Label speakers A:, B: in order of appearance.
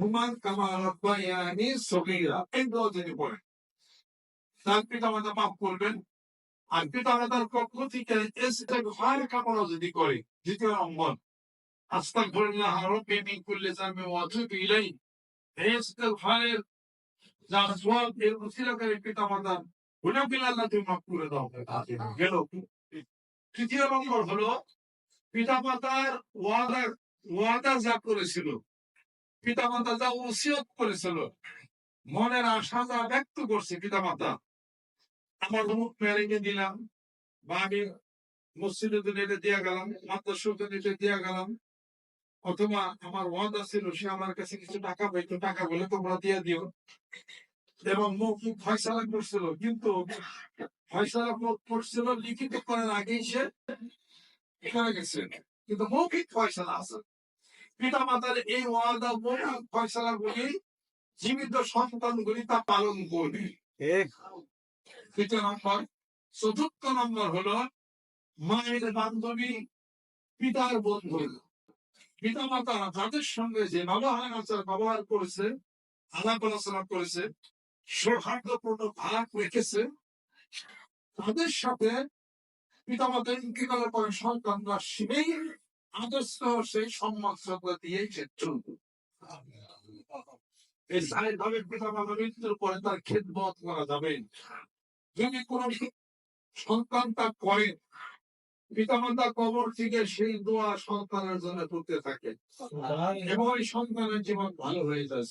A: Human কামা রব্বায়ানি সগীরা এই দোয়া যদি পড়েন তার পিতা মাতা মাফ করবেন আর পিতা মাতার পক্ষ থেকে ইস্তেগফার কামনা যদি করে দ্বিতীয় নম্বর আস্তাগফিরুল্লাহ রাব্বি মিন কুল্লি যামবি ওয়া আতুবু ইলাইহি এই ইস্তেগফারের যা সওয়াব এর উসিলা করে পিতা মাতা গুনাহগুলো আল্লাহ তুমি মাফ করে দাও গেল তৃতীয় নম্বর হলো পিতা মাতার ওয়াদা ওয়াদা যা করেছিল পিতা মাতা যা ওসিয়ত করেছিল, মনের আশা যা ব্যক্ত করছে পিতা মাতা আমার অমুক মেয়ারিকে দিলাম বা আমি মসজিদে এটা দিয়া গেলাম মাদ্রাসা এটা দিয়া গেলাম, অথবা আমার ওয়াদা ছিল সে আমার কাছে কিছু টাকা পাইতো, টাকা বলে তোমরা দিয়ে দিও। এবং মৌখিক ফয়সালা করছিল, কিন্তু ফয়সালা করছিল লিখিত করার আগেই সে এখানে গেছে। কিন্তু মৌখিক ফয়সালা আছে। পিতা মাতার এই ওয়াদা ফয়সালা গুলি জীবিত সন্তানগুলি তা পালন করবে। তৃতীয় নম্বর চতুর্থ নম্বর হলো মায়ের বান্ধবী পিতার বন্ধু। পিতা মাতা তাদের সঙ্গে যে ব্যবহার আচার ব্যবহার করেছে আলাপ আলোচনা করেছে সৌহার্দ্যপূর্ণ ভাগ রেখেছে তাদের সাথে পিতা মাতা ইন্তিকালের পরে সন্তানরা সেই আদর্শ সেই সম্মান শ্রদ্ধা দিয়ে সে চলবে। এই ভাবে পিতা মাতা মৃত্যুর পরে তার খেদমত করা যাবে। যদি কোন সন্তান তা করে পিতামাতা কবর থেকে সেই দোয়া সন্তানের জন্য করতে থাকে এবং ওই সন্তানের জীবন ভালো হয়ে যায়।